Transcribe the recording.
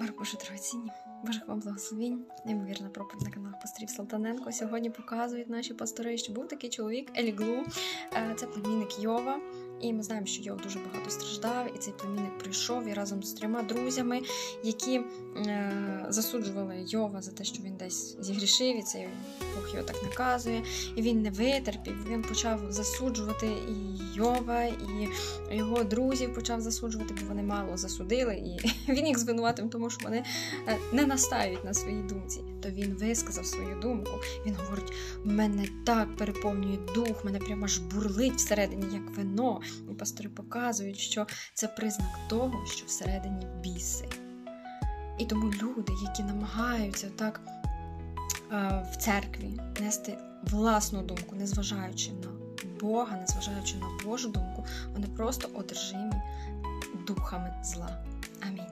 Мир Боже дорогоцінні, Божих вам благословінь, неймовірна проповідь на каналах Пасторів Салтаненко. Сьогодні показують наші пастори, що був такий чоловік Еліглу, Е, це племінник Йова. І ми знаємо, що Йов дуже багато страждав, і цей племінник прийшов і разом з трьома друзями, які е, засуджували Йова за те, що він десь зігрішив, і цей Бог його так наказує. І він не витерпів. Він почав засуджувати і Йова, і його друзів почав засуджувати, бо вони мало засудили, і він їх звинуватив, тому що вони е, не настають на своїй думці. То він висказав свою думку. Він говорить: мене так переповнює дух, мене прямо аж бурлить всередині, як вино. І пастори показують, що це признак того, що всередині біси. І тому люди, які намагаються так е, в церкві нести власну думку, незважаючи на Бога, незважаючи на Божу думку, вони просто одержимі духами зла. Амінь.